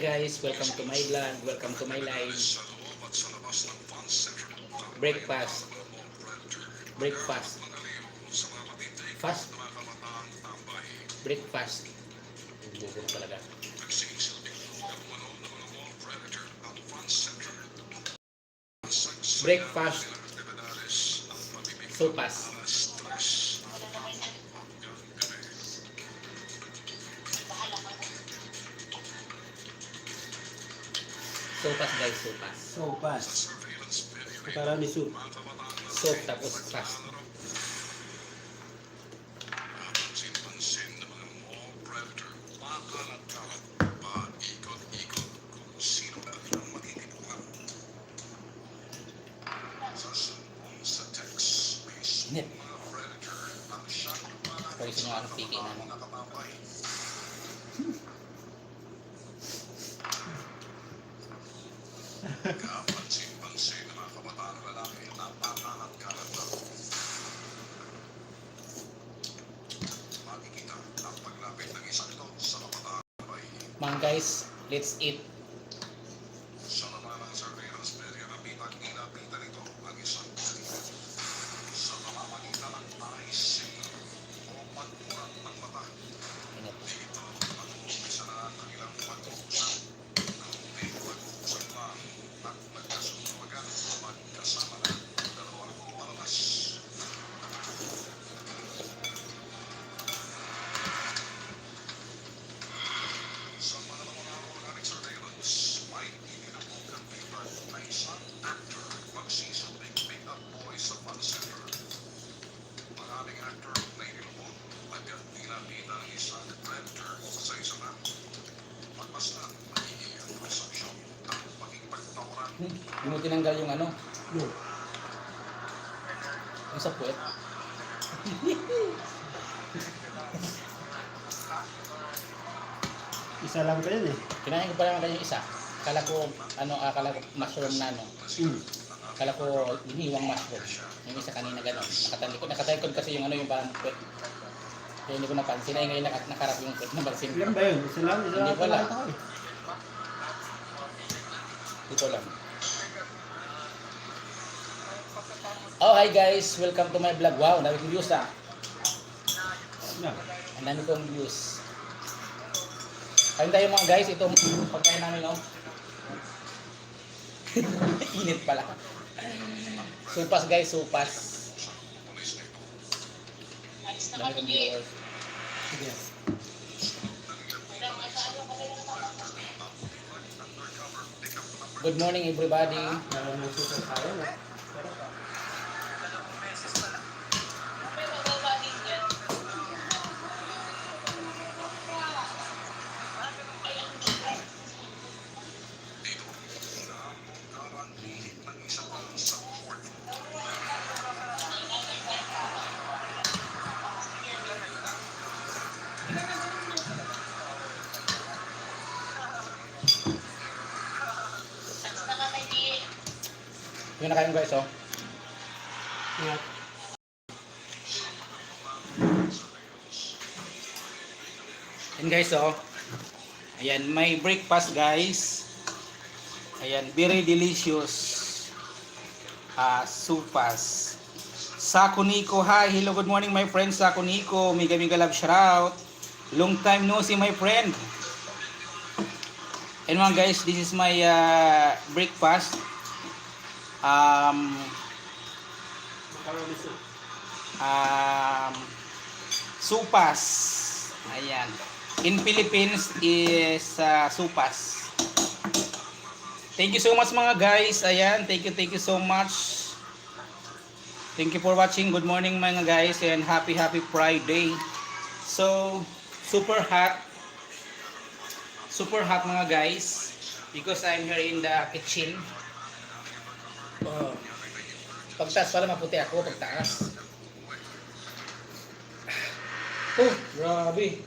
Guys, welcome to my vlog, welcome to my live. Breakfast. Breakfast. Fast. Breakfast. Gugulo talaga. Breakfast. Sopas. Sopas guys, sopas. Sopas. Karami soup. Soup tapos fast. Mga guys, let's eat. Sa puwet. Isa lang pa yan eh. Kinain ko pa naman yung isa. Kala ko, ano, akala ko mushroom na ano. Mm. Kala ko hiniwang mushroom. Yung isa kanina gano'n. Nakatalikod, nakatalikod kasi yung ano yung parang puwet. Kaya hindi ko napansin. Ay ngayon nakat nakarap yung puwet na bagsin. Ilan ba yun? Isa lang? Isa Hindi lang ko pala alam. ito eh. Hindi ko alam. Oh, hi guys! Welcome to my vlog. Wow, dami kong views ah. Yan. Ang dami kong views. Kain tayo mga guys, itong pagkain namin, no? Init pala. Supas guys, supas. Kong viewers. Sige. Good morning everybody. Tayo na. Yung na kayo guys, oh. Ingat. Yan guys, oh. Ayan, may breakfast guys. Ayan, very delicious. Ah, supas. Sako Nico, hi. Hello, good morning my friend Sako Nico. Mega mega love shout out. Long time no see my friend. And mga guys, this is my uh, breakfast. Um, um, supas. Ayan. In Philippines is uh, supas. Thank you so much mga guys. Ayan, thank you, thank you so much. Thank you for watching. Good morning mga guys and happy happy Friday. So, super hot. Super hot mga guys because I'm here in the kitchen. Oh. Pagtaas pala maputi ako pagtaas. Oh, grabe.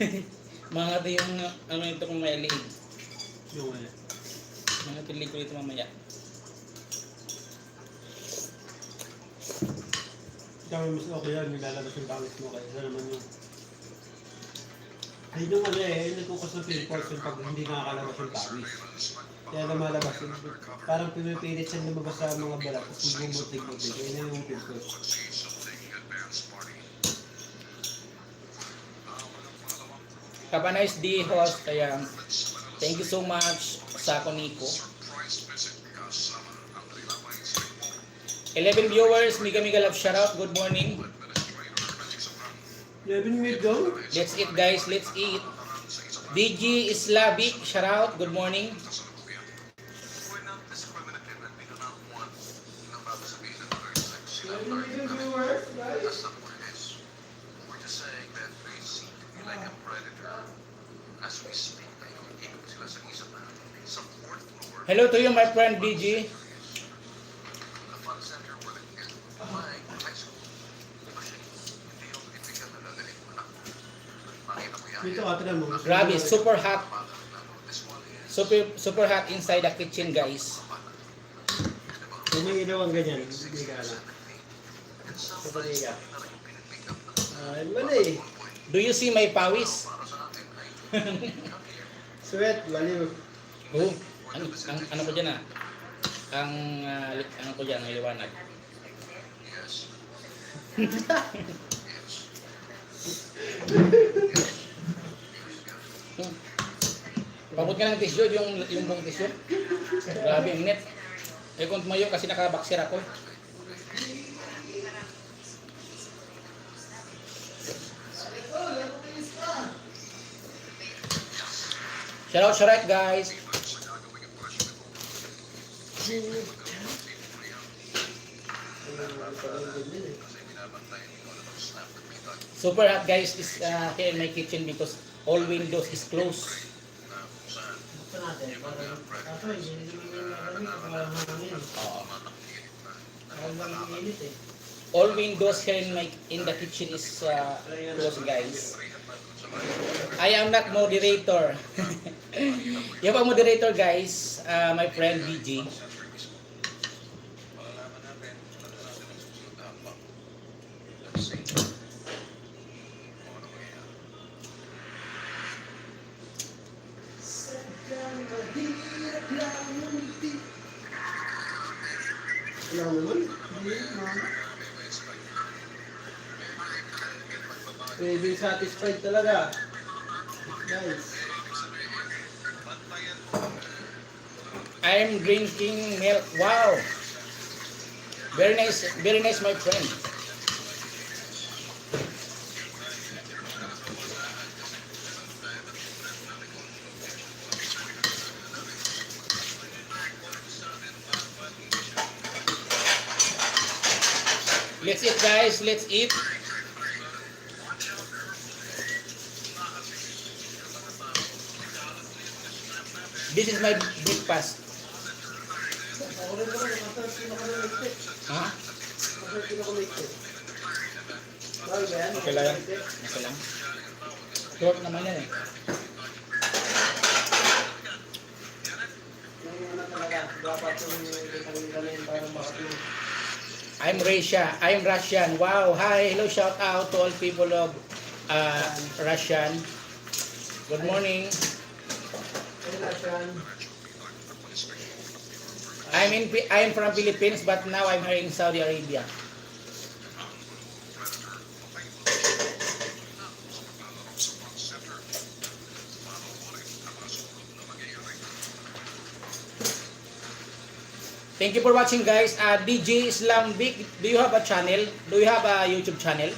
mga ito yung ano ito kung may lead. Yung eh. Mga pili ko dito mamaya. Ikaw mas okay yan. Nilalabas yung pangit mo. Kaya isa naman yung Ay, yung ano eh, yung nagkukos ng yung pag hindi nakakalabas yung pawis. Kaya lumalabas yung, parang pinipilit siya lumabas sa mga balat, tapos bumubutig-butig. Kaya na yung pimples. Have a nice day, host. Kaya, thank you so much, Sako Nico. 11 viewers, Miga Miga Love shoutout. Good morning. 11 minutes daw? Let's eat guys, let's eat. DG Islavic, shoutout. Good morning. 11 minutes viewers, guys. Hello to you, my friend DG. Dito ka, tinan mo. Grabe, super hot. Super super hot inside the kitchen, guys. Kung may ilaw ang ganyan, hindi ka na. Kapali ka. Ay, mali. Do you see my pawis? Sweat, baliw. Oh, ang, ang, ano ko dyan ah? Ang, li- ano ko dyan, ang liwanag. Hmm. Pabot ka ng tissue, yung, yung buong tissue. Grabe, ang net. Eh kung tumayo kasi nakabaksir ako. Shout out, out guys. Super hot guys is uh, here in my kitchen because all windows is closed. Natin. Kaso, hindi naman yung parang hangin. Oo. Parang lang all windows here in my in the kitchen is uh, closed guys. I am not moderator. you have a moderator guys, uh, my friend BG. Wala naman. Baby satisfied talaga. Guys. I'm drinking milk. Wow. Very nice, very nice my friend. Let's eat guys, let's eat. This is my breakfast. Ha? Okay lang. Okay lang. Short naman yan eh. Yung ano talaga, dapat yung kalimit para makating. I'm Russia. I'm Russian. Wow. Hi. Hello. Shout out to all people of uh, Russian. Good morning. I'm in I'm from Philippines but now I'm here in Saudi Arabia. Thank you for watching guys. Uh, DJ Islam Big, do you have a channel? Do you have a YouTube channel?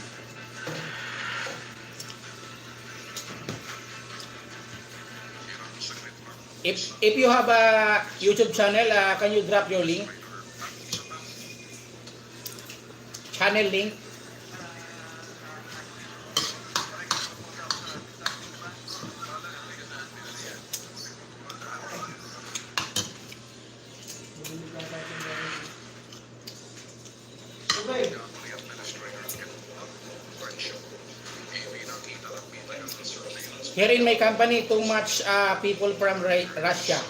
If if you have a YouTube channel, uh, can you drop your link? Channel link. Here in my company, too much uh, people from Ru- Russia.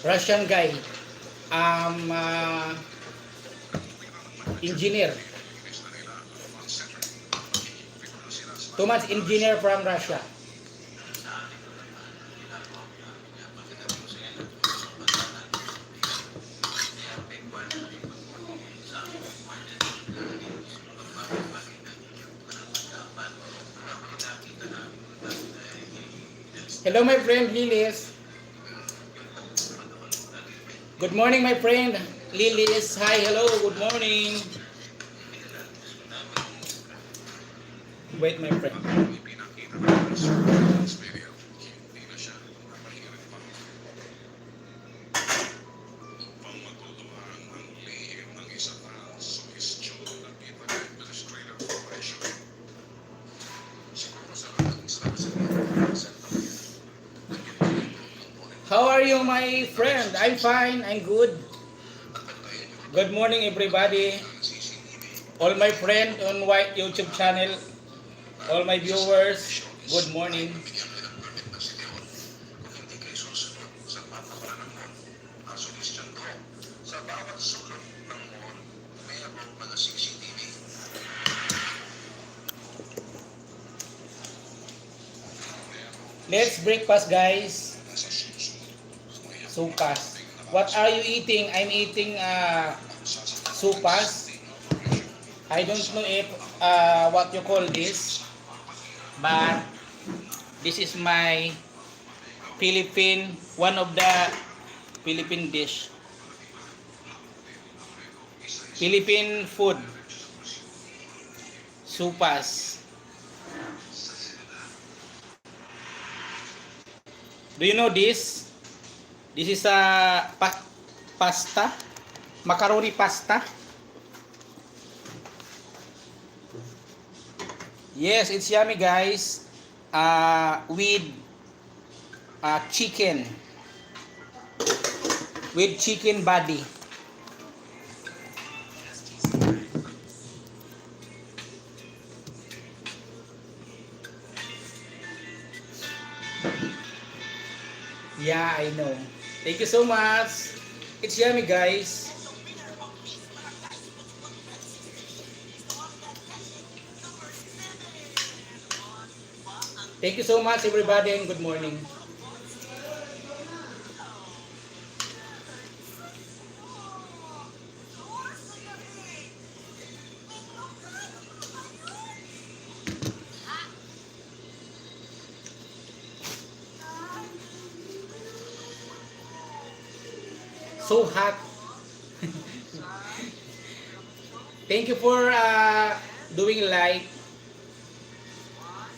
Russian guy. Um, uh, engineer. Too much engineer from Russia. Friend Lilis. Good morning, my friend Lilis. Hi, hello, good morning. Wait, my friend. My friend? I'm fine. I'm good. Good morning, everybody. All my friend on White YouTube channel, all my viewers, good morning. Let's breakfast, guys. Supas. What are you eating? I'm eating uh, supas. I don't know if uh, what you call this, but this is my Philippine, one of the Philippine dish. Philippine food. Supas. Do you know this? This is a pa- pasta, macaroni pasta. Yes, it's yummy, guys. Uh, with uh, chicken, with chicken body. Yeah, I know. Thank you so much. It's yummy, guys. Thank you so much, everybody, and good morning. So hot. Thank you for uh, doing live.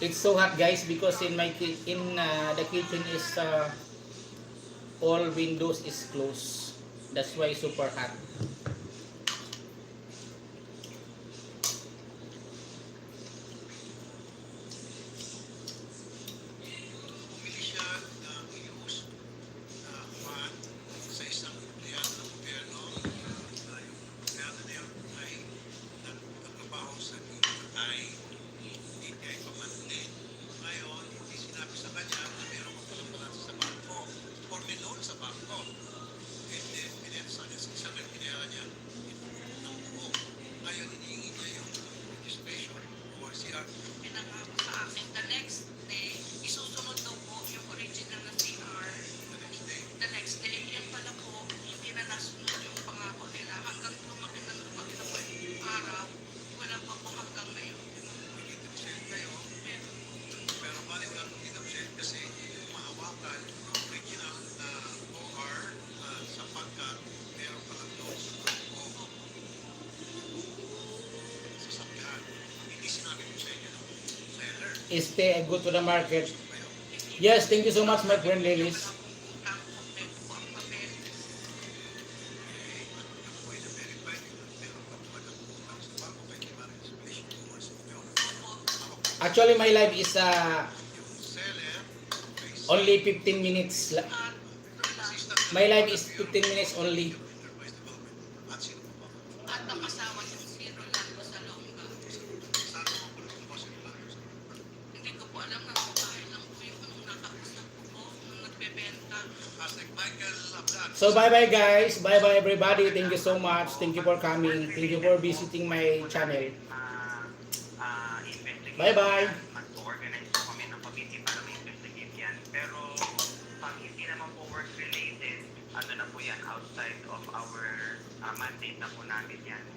It's so hot, guys, because in my in uh, the kitchen is uh, all windows is closed. That's why super hot. bumili siya ng used na fan sa isang empleyado ng gobyerno. Uh, yung empleyado na yun ay nagtatrabaho sa ay hindi kaya pamantin. Ngayon, hindi sinabi sa kanya na meron ko siya pala sa bangko or may loan sa bangko. And then, pinesa niya sa isang empleyado niya ng buo. Ngayon, hinihingi niya yung registration or CR. Pinangako sa akin the next Stay and go to the market. Yes, thank you so much, my friend owner. Actually, my live is uh, only 15 minutes. My live is 15 minutes only. enterprise development. At sino pa ba? At ang asawa yung zero lang po sa longga. Saan mo ko lang po sila lang sa Hindi ko po alam na babae lang po yung nung nakausap ko nung nagbebenta. Hashtag Michael Abdan. So bye bye guys. Bye bye everybody. Thank you so much. Thank you for coming. Thank you for visiting my channel. Bye bye. Mag-organize po kami ng committee para ma-investigate yan. Pero pag naman po work-related, ano na po yan, outside of our uh, mandate na po namin yan.